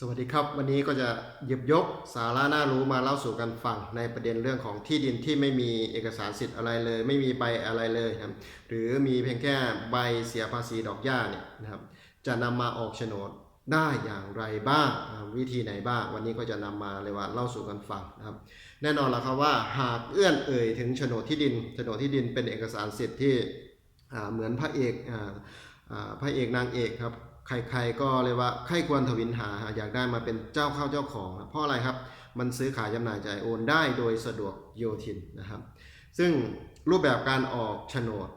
สวัสดีครับ วันนี้ก็จะหยิบยกสาระน่ารู้มาเล่าสู่กันฟังในประเด็นเรื่องของที่ดินที่ไม่มีเอกสารสิทธิ์อะไรเลย ไม่มีใบอะไรเลยครับหรือมีเพียงแค่ใบเสียภาษีดอกหญ้าเนี่ยนะครับจะนำมาออกโฉนดได้อย่างไรบ้างวิธีไหนบ้าง วันนี้ก็จะนำมาเลยว่าเล่าสู่กันฟังนะครับแน่นอนแล้วครับว่าหากเอื้อนเอ่ยถึงโฉนดที่ดินโฉนดที่ดินเป็นเอกสารสิทธิ์ที่เหมือนพระเอกอพระเอกนางเอกครับ ใครๆก็เลยว่าใครควรทวินหาอยากได้มาเป็นเจ้าเข้าเจ้าของ เพราะอะไรครับ มันซื้อขายจำหน่ายจ่ายโอนได้โดยสะดวกโยทินนะครับ ซึ่งรูปแบบการออกโฉนด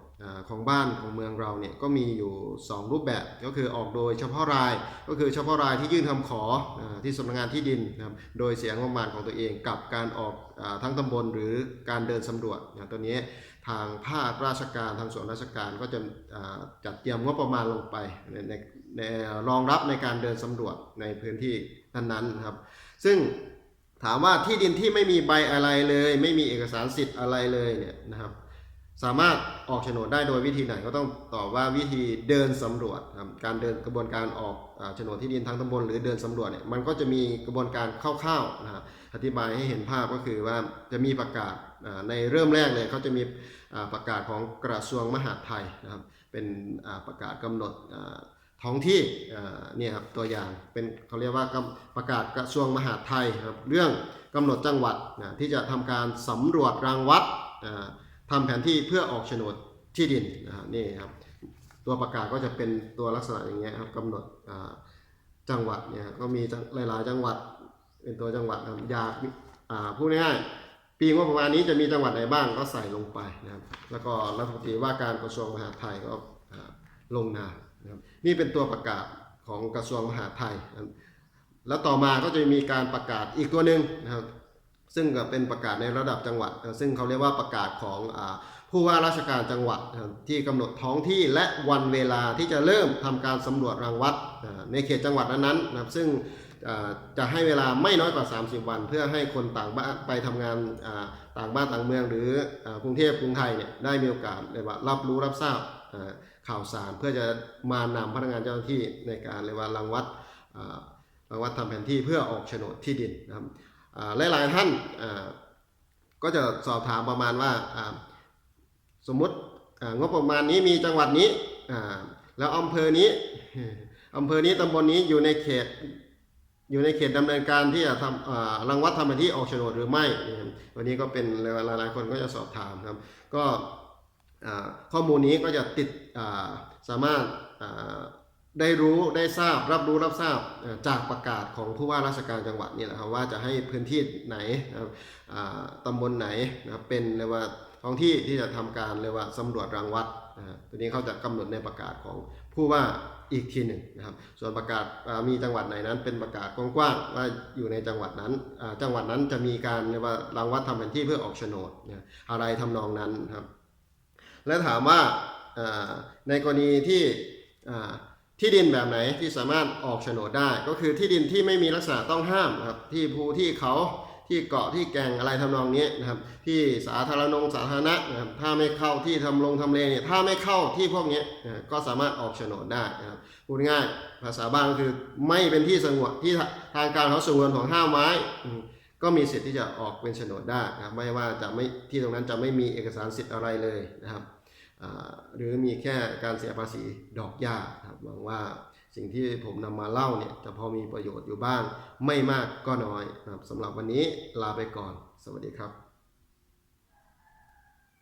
ของบ้านของเมืองเราเนี่ยก็มีอยู่ 2 รูปแบบก็คือออกโดยเฉพาะรายก็คือเฉพาะรายที่ยื่นคำขออที่สำนักงานที่ดินนะครับโดยเสียงบประมาณของตัวเองกับการออกอทั้งตำบลหรือการเดินสำรวจนะตัวนี้ทางภาคราชการทางส่วนราชการก็จะจัดเตรียมงบประมาณลงไปในในในรองรับในการเดินสำรวจในพื้นที่นั้นๆนะครับ ซึ่งถามว่าที่ดินที่ไม่มีใบอะไรเลย ไม่มีเอกสารสิทธิ์อะไรเลยเนี่ยนะครับ สามารถออกโฉนดได้โดยวิธีไหนก็ต้องตอบว่าวิธีเดินสำรวจครับการเดินกระบวนการออกโฉนดที่ดินทั้งตำบลหรือเดินสำรวจเนี่ยมันก็จะมีกระบวนการคร่าวๆนะครับอธิบายให้เห็นภาพก็คือว่าจะมีประกาศในเริ่มแรกเลยเขาจะมีประกาศของกระทรวงมหาดไทยนะครับเป็นประกาศกำหนดท้องที่เนี่ยครับตัวอย่างเป็นเขาเรียกว่าประกาศกระทรวงมหาดไทยครับเรื่องกำหนดจังหวัดนะที่จะทำการสำรวจรังวัด อ่าทำแผนที่เพื่อออกโฉนดที่ดินนะครับนี่ครับตัวประกาศก็จะเป็นตัวลักษณะอย่างเงี้ยครับกำหนดจังหวัดเนี่ยก็มีหลายๆ จังหวัดเป็นตัวจังหวัดนะครับอยากอ่าพูดง่ายๆปีงบประมาณนี้จะมีจังหวัดไหนบ้างก็ใส่ลงไปนะครับแล้วก็รัฐมนตรีว่าการกระทรวงมหาดไทยก็ลงนามนะครับนี่เป็นตัวประกาศของกระทรวงมหาดไทย แล้วต่อมาก็จะมีการประกาศอีกตัวหนึ่งนะครับ ซึ่งเป็นประกาศในระดับจังหวัด ซึ่งเขาเรียกว่าประกาศของผู้ว่าราชการจังหวัดที่กำหนดท้องที่และวันเวลาที่จะเริ่มทำการสำรวจรังวัดในเขตจังหวัดนั้นๆนะครับซึ่งจะให้เวลาไม่น้อยกว่า 30 วัน เพื่อให้คนต่างบ้านไปทำงานต่างบ้านต่างเมือง หรือกรุงเทพกรุงไทยเนี่ยได้มีโอกาสเลยว่ารับรู้รับทราบข่าวสาร เพื่อจะมานำพนักงานเจ้าหน้าที่ในการเลยว่ารังวัดอ่ารังวัดทำแผนที่เพื่อออกโฉนดที่ดินนะครับ หลายๆท่านก็จะสอบถามประมาณว่าสมมติงบประมาณนี้มีจังหวัดนี้แล้วอำเภอนี้อำเภอนี้ตำบลนี้อยู่ในเขตอยู่ในเขตดำเนินการที่จะทำรังวัดทำแผนที่ออกโฉนดหรือไม่ วันนี้ก็เป็นหลายๆคนก็จะสอบถามครับ ก็ข้อมูลนี้ก็จะติดสามารถ ได้รู้ได้ทราบรับรู้รับทราบจากประกาศของผู้ว่าราชการจังหวัดนี่แหละครับว่าจะให้พื้นที่ไหนนะครับตำบลไหนนะครับเป็นเรียกว่าท้องที่ที่จะทำการเรียกว่าสำรวจรังวัดนะตัวนี้เขาจะกำหนดในประกาศของผู้ว่าอีกทีหนึ่งนะครับ ส่วนประกาศมีจังหวัดไหนนั้น เป็นประกาศกว้างๆว่าอยู่ในจังหวัดนั้น จังหวัดนั้นจะมีการเรียกว่ารังวัดทำแผนที่เพื่อออกโฉนดอะไรทำนองนั้นครับ และถามว่าในกรณีที่ ที่ดินแบบไหนที่สามารถออกโฉนดได้ ก็คือที่ดินที่ไม่มีลักษณะต้องห้ามนะครับที่ภูที่เขาที่เกาะที่แก่งอะไรทำนองนี้นะครับ ที่สาธารณงสาธารณะนะครับถ้าไม่เข้าที่ทำลงทำเลเนี่ยถ้าไม่เข้าที่พวกนี้ก็สามารถออกโฉนดได้นะครับพูดง่ายภาษาบ้านก็คือไม่เป็นที่สงวนที่ทางการเขาสงวนของห้ามไว้ก็มีสิทธิ์ที่จะออกเป็นโฉนดได้นะครับไม่ว่าจะไม่ที่ตรงนั้นจะไม่มีเอกสารสิทธิ์อะไรเลยนะครับ หรือมีแค่การเสียภาษีดอกหญ้าครับหวังว่าสิ่งที่ผมนำมาเล่าเนี่ยจะพอมีประโยชน์อยู่บ้าง ไม่มากก็น้อยนะครับสำหรับวันนี้ลาไปก่อน สวัสดีครับ